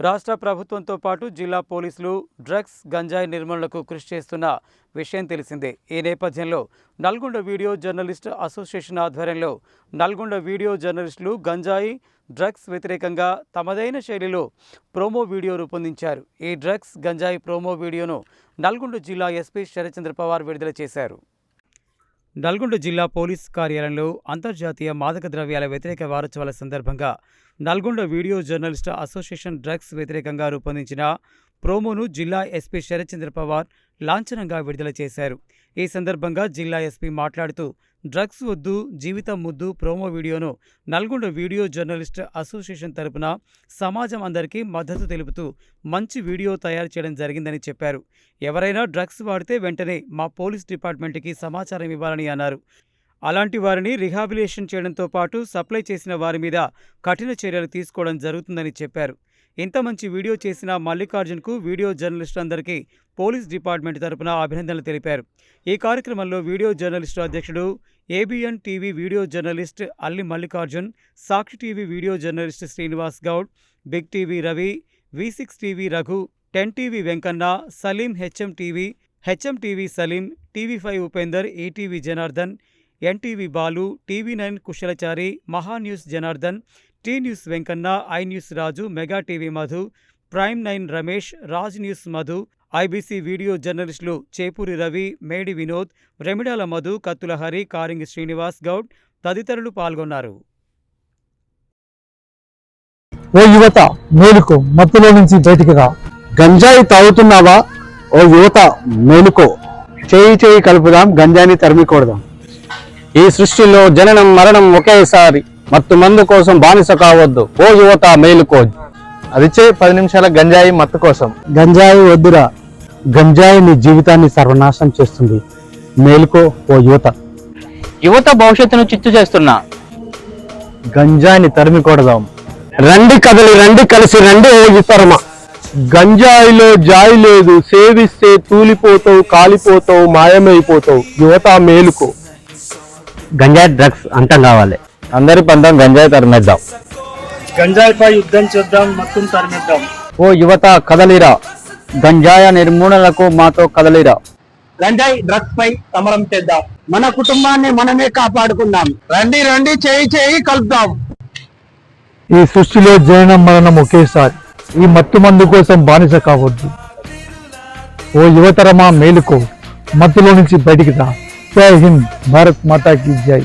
రాష్ట్ర ప్రభుత్వంతో పాటు జిల్లా పోలీసులు డ్రగ్స్ గంజాయి నిర్మూలనకు కృషి చేస్తున్న విషయం తెలిసిందే. ఈ నేపథ్యంలో నల్గొండ వీడియో జర్నలిస్ట్ అసోసియేషన్ ఆధ్వర్యంలో నల్గొండ వీడియో జర్నలిస్టులు గంజాయి డ్రగ్స్ వ్యతిరేకంగా తమదైన శైలిలో ప్రోమో వీడియో రూపొందించారు. ఈ డ్రగ్స్ గంజాయి ప్రోమో వీడియోను నల్గొండ జిల్లా ఎస్పీ శరచంద్ర పవార్ విడుదల చేశారు. నల్గొండ జిల్లా పోలీస్ కార్యాలయంలో అంతర్జాతీయ మాదక ద్రవ్యాల వ్యతిరేక వారోత్సవాల సందర్భంగా Nalgonda video journalist association drugs వ్యతిరేకంగా రూపొందించిన ప్రోమోను జిల్లా ఎస్పీ శరత్చంద్ర పవార్ లాంఛనంగా విడుదల చేశారు. ఈ సందర్భంగా జిల్లా ఎస్పీ మాట్లాడుతూ డ్రగ్స్ వద్దు జీవితం ముద్దు ప్రోమో వీడియోను నల్గొండ వీడియో జర్నలిస్ట్ అసోసియేషన్ తరపున సమాజం అందరికీ మద్దతు తెలుపుతూ మంచి వీడియో తయారు చేయడం జరిగిందని చెప్పారు. ఎవరైనా డ్రగ్స్ వాడితే వెంటనే మా పోలీస్ డిపార్ట్మెంట్కి సమాచారం ఇవ్వాలని అన్నారు. అలాంటి వారిని రిహాబిలేషన్ చేయడంతో పాటు సప్లై చేసిన వారి మీద కఠిన చర్యలు తీసుకోవడం జరుగుతుందని చెప్పారు. ఇంత మంచి వీడియో చేసిన మల్లికార్జున్కు వీడియో జర్నలిస్టులందరికీ పోలీస్ డిపార్ట్మెంట్ తరపున అభినందనలు తెలిపారు. ఈ కార్యక్రమంలో వీడియో జర్నలిస్టు అధ్యక్షుడు ABN TV video journalist Alli Mallikarjun Sakshi TV video journalist Srinivas Goud Big TV Ravi V six TV Raghu ten TV Venkanna Saleem HM TV HM TV Saleem TV five Upender ETV Janardhan NTV Balu TV nine Kushalachari Maha news Janardhan T news Venkanna I news Raju mega TV Madhu prime nine Ramesh Raj news Madhu IBC video జర్నలిస్టులు చేపూరి రవి మేడి వినోద్ రెమిడాల మధు కత్తుల హరి కారింగి శ్రీనివాస్ గౌడ్ తదితరులు పాల్గొన్నారు. ఓ యువత మేలుకో మత్తులో నుంచి బయటికి రా. గంజాయి తాగుతున్నావా? ఓ యువత మేలుకో. చేయి చేయి కలుపుదాం గంజాయిని తరిమి కొడదాం ఈ సృష్టిలో జననం మరణం ఒకేసారి. మత్తు మందు కోసం బానిస కావద్దు. ఓ యువత మేలుకో అదిచే పది నిమిషాల గంజాయి మత్తు కోసం. గంజాయి వద్దురా. గంజాయి నీ జీవితాన్ని సర్వనాశనం చేస్తుంది. మేలుకో ఓ యువత. యువత భవిష్యత్తును చిత్తు చేస్తున్నా. గంజాయిని తరిమి కొడదాం. రండి కదలి రండి కలిసి రండి ఓ ఇతరమ గంజాయిలో జాయి లేదు సేవిస్తే తూలిపోతావు కాలిపోతావు మాయమైపోతావు. యువత మేలుకో. గంజాయి డ్రగ్స్ అంతం కావాలి. అందరి పంతం గంజాయి తరిమేద్దాం. గంజాయిపై యుద్ధం చేద్దాం మత్తును తరిమిద్దాం. ఓ యువత కదలిరా. గంజాయ నిర్మూలనకు మాతో కదలిరా. గంజాయి డ్రగ్స్ పై సమరం చేద్దాం. మన కుటుంబాన్ని మనమే కాపాడుకుందాం. రండి రండి చేయి చేయి కలుపుదాం ఈ సృష్టిలో జననం మరణం ఒకేసారి. ఈ మత్తు మందు కోసం బానిస కావద్దు. ఓ యువతరమా మేలుకో. మత్తులో నుంచి బయటికి రా. జై హింద్ భారత్ మాతాకి జై.